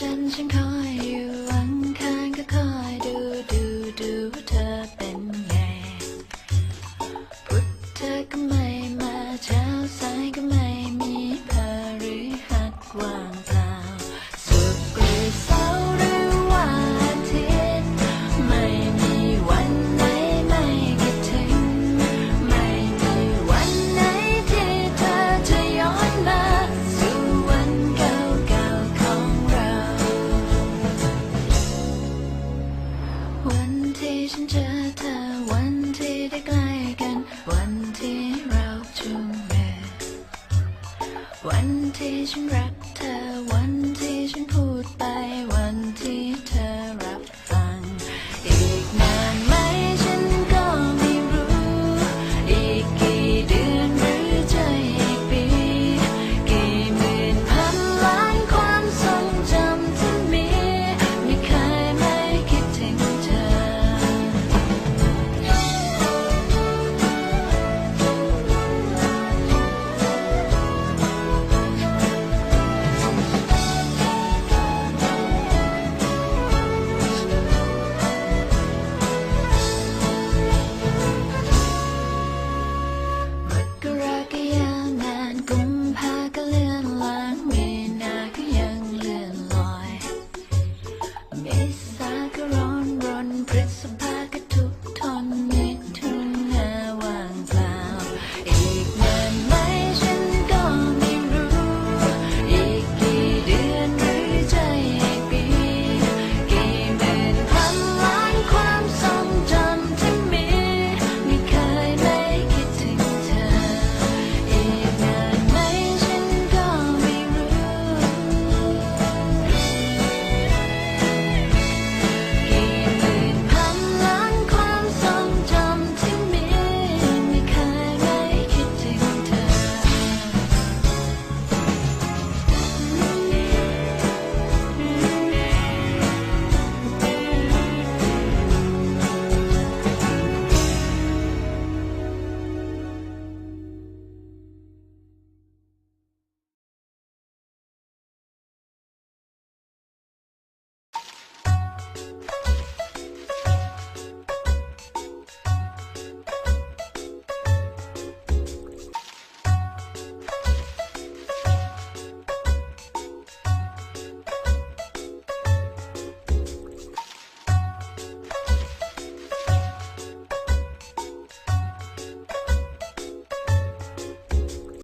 จันทร์ฉันคอยอยู่อังคารก็คอยดูดูดูว่าเธอเป็นไงพุธเธอก็ Asian raptor, one